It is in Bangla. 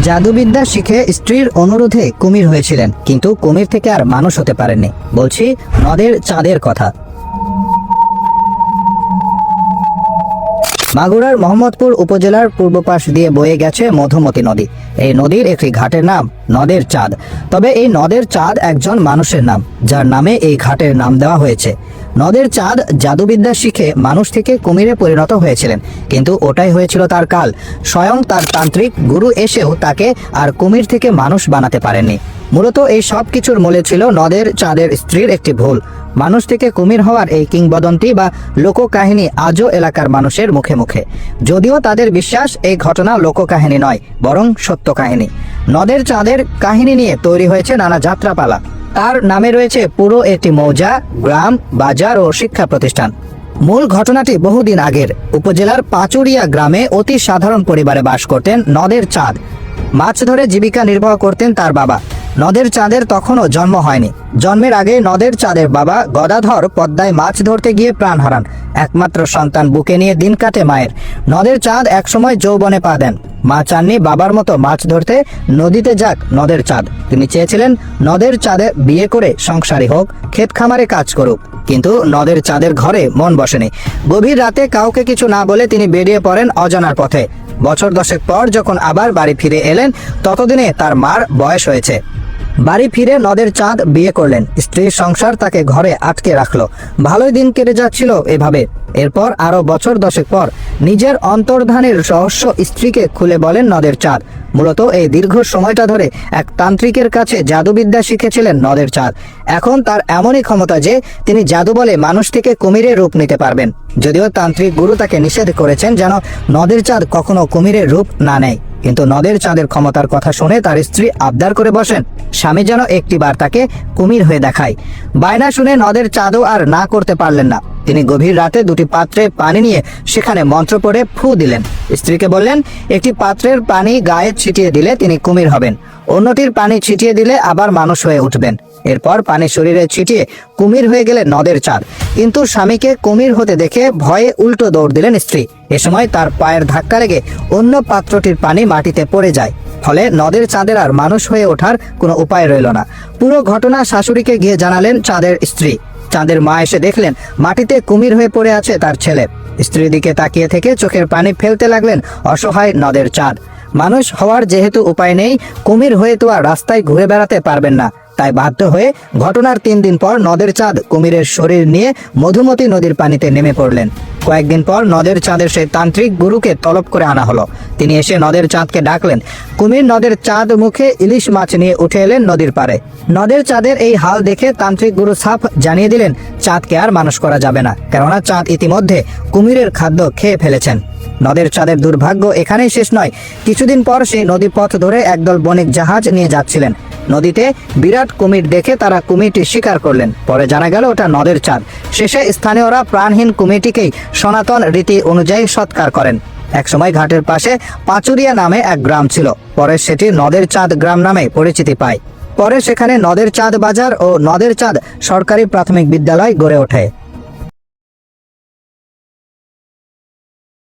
জাদুবিদ্যা শিখে স্ত্রীর অনুরোধে কুমির হয়েছিলেন, কিন্তু কুমির থেকে আর মানুষ হতে পারেননি। বলছি, নদের চাঁদের কথা। মাগুরার মোহাম্মদপুর উপজেলার পূর্ব পাশ দিয়ে বয়ে গেছে মধুমতি নদী। এই নদীর একটি ঘাটের নাম নদের চাঁদ। তবে এই নদের চাঁদ একজন মানুষের নাম, যার নামে এই ঘাটের নাম দেওয়া হয়েছে। নদের চাঁদ জাদুবিদ্যা শিখে মানুষ থেকে কুমিরে পরিণত হয়েছিলেন। কিন্তু ওটাই হয়েছিল তার কাল। স্বয়ং তার তান্ত্রিক গুরু এসেও তাকে আর কুমির থেকে মানুষ বানাতে পারেননি। মূলত এই সব কিছুর মূলে ছিল নদের চাঁদের স্ত্রীর একটি ভুল। মানুষ থেকে কুমির হওয়ার এই কিংবদন্তি বা লোককাহিনী আজও এলাকার মানুষের মুখে মুখে। যদিও তাদের বিশ্বাস এই ঘটনা লোককাহিনী নয়, বরং সত্য কাহিনী নদের চাঁদের কাহিনী নিয়ে তৈরি হয়েছে নানা যাত্রাপালা। তার নামে রয়েছে পুরো একটি মৌজা, গ্রাম, বাজার ও শিক্ষা প্রতিষ্ঠান। মূল ঘটনাটি বহুদিন আগের। উপজেলার পাচুরিয়া গ্রামে অতি সাধারণ পরিবারে বাস করতেন নদের চাঁদ। মাছ ধরে জীবিকা নির্বাহ করতেন তার বাবা। নদের চাঁদের তখনও জন্ম হয়নি। জন্মের আগে নদের চাঁদের বাবা গদাধর পদ্মায় মাছ ধরতে গিয়ে প্রাণ হারান। একমাত্র সন্তান বুকে নিয়ে দিন কাটে মায়ের। নদের চাঁদ একসময় যৌবনে পা দেন। মা চাননি বাবার মতো মাছ ধরতে। নদীতে যাক নদের চাঁদ। তিনি চেয়েছিলেন নদের চাঁদে বিয়ে করে সংসারী হোক, ক্ষেত খামারে কাজ করুক। কিন্তু নদের চাঁদের ঘরে মন বসেনি। গভীর রাতে কাউকে কিছু না বলে তিনি বেরিয়ে পড়েন অজানার পথে। বছর দশেক পর যখন আবার বাড়ি ফিরে এলেন, ততদিনে তার মার বয়স হয়েছে। বাড়ি ফিরে নদের চাঁদ বিয়ে করলেন। স্ত্রীর সংসার তাকে ঘরে আটকে রাখল। ভালোই দিন কেটে যাচ্ছিল এভাবে। এরপর আরও বছর দশেক পর নিজের অন্তর্ধানের রহস্য স্ত্রীকে খুলে বলেন নদের চাঁদ। মূলত এই দীর্ঘ সময়টা ধরে এক তান্ত্রিকের কাছে জাদুবিদ্যা শিখেছিলেন নদের চাঁদ। এখন তার এমনই ক্ষমতা যে তিনি জাদু বলে মানুষ থেকে কুমিরের রূপ নিতে পারবেন। যদিও তান্ত্রিক গুরু তাকে নিষেধ করেছেন যেন নদের চাঁদ কখনো কুমিরের রূপ না নেয়। কিন্তু নদের চাঁদের ক্ষমতার কথা শুনে তার স্ত্রী আবদার করে বসেন। স্বামী যেন একটিবার তাকে কুমির হয়ে দেখায়। বায়না শুনে নদের চাঁদও আর না করতে পারলেন না। তিনি গভীর রাতে দুটি পাত্রে পানি নিয়ে সেখানে মন্ত্র পড়ে ফু দিলেন। স্ত্রীকে বললেন, একটি পাত্রের পানি গায়ে ছিটিয়ে দিলে তিনি কুমির হবেন। অন্যটির পানি ছিটিয়ে দিলে আবার মানুষ হয়ে উঠবেন। এরপর পানি শরীরে ছিটিয়ে কুমির হয়ে গেলে নদের চাঁদ। কিন্তু স্বামীকে কুমির হতে দেখে ভয়ে উল্টো দৌড় দিলেন স্ত্রী। এ সময় তার পায়ের ধাক্কা লেগে অন্য পাত্রটির পানি মাটিতে পড়ে যায়। ফলে নদের চাঁদের আর মানুষ হয়ে ওঠার কোনো উপায় রইল না। পুরো ঘটনা শাশুড়িকে গিয়ে জানালেন চাঁদের স্ত্রী। চাঁদের মা এসে দেখলেন, মাটিতে কুমির হয়ে পড়ে আছে তার ছেলে। স্ত্রীর দিকে তাকিয়ে থেকে চোখের পানি ফেলতে লাগলেন অসহায় নদের চাঁদ। মানুষ হওয়ার যেহেতু উপায় নেই, কুমির হয়ে তো আর রাস্তায় ঘুরে বেড়াতে পারবেন না। তাই বাধ্য হয়ে ঘটনার তিন দিন পর নদের চাঁদ কুমিরের শরীর নিয়ে মধুমতি নদীর পানিতে নেমে পড়লেন। কয়েকদিন পর নদের চাঁদের সেই তান্ত্রিক গুরুকে তলব করে আনা হলো। তিনি এসে নদের চাঁদকে ডাকলেন। কুমির নদের চাঁদ মুখে ইলিশ মাছ নিয়ে উঠে এলেন নদীর পারে নদের চাঁদের এই হাল দেখে তান্ত্রিক গুরু সাফ জানিয়ে দিলেন, চাঁদকে আর মানুষ করা যাবে না, কেননা চাঁদ ইতিমধ্যে কুমিরের খাদ্য খেয়ে ফেলেছেন। নদের চাঁদের দুর্ভাগ্য এখানেই শেষ নয়। কিছুদিন পর সেই নদী পথ ধরে একদল বণিক জাহাজ নিয়ে যাচ্ছিলেন। নদীতে বিরাট কুমির দেখে তারা কুমিরটি শিকার করলেন। পরে জানা গেল ওটা নদের চাঁদ শেষে স্থানীয়রা প্রাণহীন কুমিরটিকেই সনাতন রীতি অনুযায়ী সৎকার করেন। একসময় ঘাটের পাশে পাচুরিয়া নামে এক গ্রাম ছিল। পরে সেটি নদের চাঁদ গ্রাম নামে পরিচিতি পায়। পরে সেখানে নদের চাঁদ বাজার ও নদের চাঁদ সরকারি প্রাথমিক বিদ্যালয় গড়ে ওঠে।